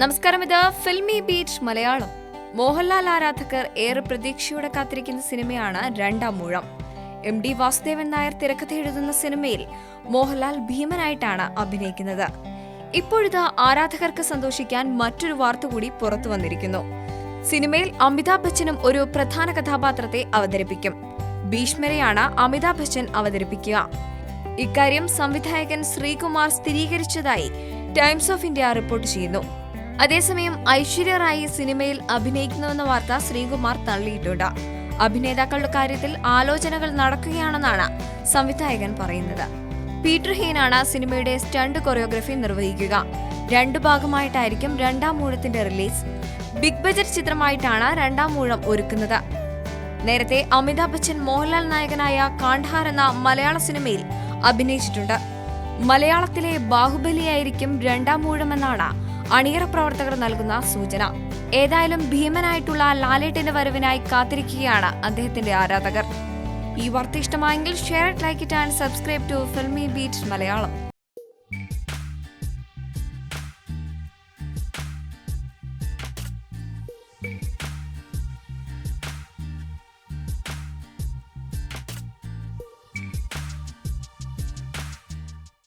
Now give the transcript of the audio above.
നമസ്കാരം ഇത് filmy beach Malayalam. Mohanlal ആരാധകർ ഏറെ പ്രതീക്ഷയോടെ കാത്തിരിക്കുന്ന സിനിമയാണ് രണ്ടാം മൂഴം. എം ഡി വാസുദേവൻ നായർ തിരക്കഥ എഴുതുന്ന സിനിമയിൽ മോഹൻലാൽ ഭീമനായിട്ടാണ് അഭിനയിക്കുന്നത്. ഇപ്പോഴിത് ആരാധകർക്ക് സന്തോഷിക്കാൻ മറ്റൊരു വാർത്ത കൂടി പുറത്തു വന്നിരിക്കുന്നു. സിനിമയിൽ അമിതാഭ് ബച്ചനും ഒരു പ്രധാന കഥാപാത്രത്തെ അവതരിപ്പിക്കും. ഭീഷ്മരെയാണ് അമിതാഭ് ബച്ചൻ അവതരിപ്പിക്കുക. ഇക്കാര്യം സംവിധായകൻ ശ്രീകുമാർ സ്ഥിരീകരിച്ചതായി ടൈംസ് ഓഫ് ഇന്ത്യ റിപ്പോർട്ട് ചെയ്യുന്നു. അതേസമയം ഐശ്വര്യ റായി സിനിമയിൽ അഭിനയിക്കുന്നുവെന്ന വാർത്ത ശ്രീകുമാർ തള്ളിയിട്ടുണ്ട്. അഭിനേതാക്കളുടെ കാര്യത്തിൽ ആലോചനകൾ നടക്കുകയാണെന്നാണ് സംവിധായകൻ പറയുന്നത്. പീറ്റർ ഹെയ്നാണ് സിനിമയുടെ സ്റ്റണ്ട് കൊറിയോഗ്രഫി നിർവഹിക്കുക. രണ്ട് ഭാഗമായിട്ടായിരിക്കും രണ്ടാം മൂഴത്തിന്റെ റിലീസ്. ബിഗ് ബജറ്റ് ചിത്രമായിട്ടാണ് രണ്ടാം മൂഴം ഒരുക്കുന്നത്. നേരത്തെ അമിതാഭ് ബച്ചൻ മോഹൻലാൽ നായകനായ കാണ്ഡഹാർ എന്ന മലയാള സിനിമയിൽ അഭിനയിച്ചിട്ടുണ്ട്. മലയാളത്തിലെ ബാഹുബലിയായിരിക്കും രണ്ടാം മൂഴമെന്നാണ് അണിയറ പ്രവർത്തകർ നൽകുന്ന സൂചന. ഏതായാലും ഭീമനായിട്ടുള്ള ലാലേട്ടിന്റെ വരവിനായി കാത്തിരിക്കുകയാണ് അദ്ദേഹത്തിന്റെ ആരാധകർ. ഈ വാർത്ത ഇഷ്ടമായെങ്കിൽ share like it and subscribe to Filmi beat Malayalam.